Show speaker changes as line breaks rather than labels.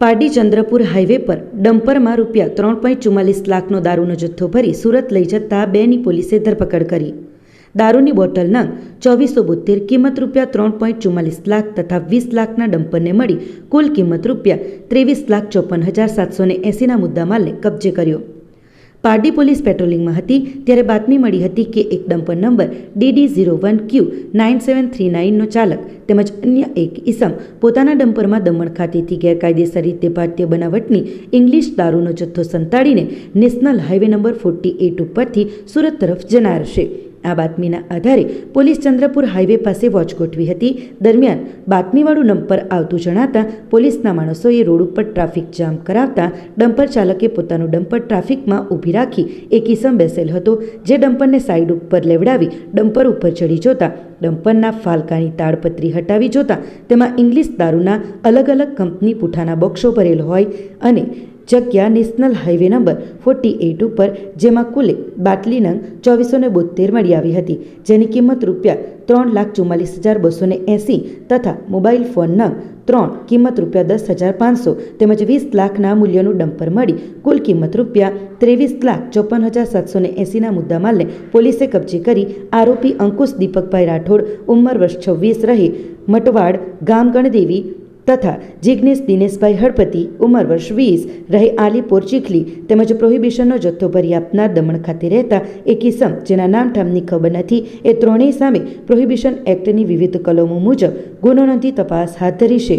Pardi Chandrapur highway પર ડમ્પરમાં રૂપિયા ત્રણ પોઈન્ટ ચુમ્માલીસ લાખનો દારૂનો જથ્થો ભરી સુરત લઈ જતા બેની પોલીસે ધરપકડ કરી. દારૂની બોટલ નંગ ચોવીસો બોતેર કિંમત રૂપિયા ત્રણ પોઈન્ટ ચુમ્માલીસ લાખ તથા વીસ લાખના ડમ્પરને મળી કુલ કિંમત રૂપિયા ત્રેવીસ લાખ ચોપન હજાર સાતસો એંસીના મુદ્દામાલને કબજે કર્યો. પારડી પોલીસ પેટ્રોલિંગમાં હતી ત્યારે બાતમી મળી હતી કે એક dumper number DD zero one Q nine seven three નાઇનનો ચાલક તેમજ અન્ય એક ઈસમ પોતાના ડમ્પરમાં દમણ ખાતેથી ગેરકાયદેસર રીતે ભારતીય બનાવટની ઇંગ્લિશ દારૂનો જથ્થો સંતાડીને national highway number forty eight ઉપરથી સુરત તરફ જનાર છે. આ બાતમીના આધારે પોલીસ ચંદ્રપુર હાઈવે પાસે વોચ ગોઠવી હતી. દરમિયાન બાતમીવાળું ડમ્પર આવતું જણાતા પોલીસના માણસોએ રોડ ઉપર ટ્રાફિક જામ કરાવતા ડમ્પર ચાલકે પોતાનું ડમ્પર ટ્રાફિકમાં ઊભી રાખી એક ઇસમ બેસેલ હતો. જે ડમ્પરને સાઈડ ઉપર લેવડાવી ડમ્પર ઉપર ચડી જોતા ડમ્પરના ફાલકાની તાડપત્રી હટાવી જોતા તેમાં ઇંગ્લિશ દારૂના અલગ અલગ કંપની પૂઠાના બોક્સો ભરેલ હોય અને જગ્યા national highway number forty eight ઉપર, જેમાં કુલે બાટલી નંગ ચોવીસો ને બોતેર મળી આવી હતી, જેની કિંમત રૂપિયા ત્રણ લાખ ચુમ્માલીસ હજાર બસો ને એંસી તથા મોબાઈલ ફોન નંગ ત્રણ, કિંમત રૂપિયા દસ હજાર પાંચસો તેમજ વીસ લાખના મૂલ્યનું ડમ્પર મળી, કુલ કિંમત રૂપિયા ત્રેવીસ લાખ ચોપન હજાર સાતસો ને એંસીના મુદ્દામાલને પોલીસે કબજે કરી આરોપી અંકુશ દીપકભાઈ રાઠોડ, ઉંમર વર્ષ છવ્વીસ રહે, મટવાડ, ગામ ગણદેવી તથા જિગ્નેશ દિનેશભાઈ હળપતિ, ઉંમર વર્ષ વીસ, રહે આલીપોર ચીખલી તેમજ પ્રોહિબિશનનો જથ્થો ભરી આપનાર દમણ ખાતે રહેતા એ કિસમ, જેના નામ ઠામની ખબર નથી, એ ત્રણેય સામે પ્રોહિબિશન એક્ટની વિવિધ કલમો મુજબ ગુનો નોંધી તપાસ હાથ ધરી છે.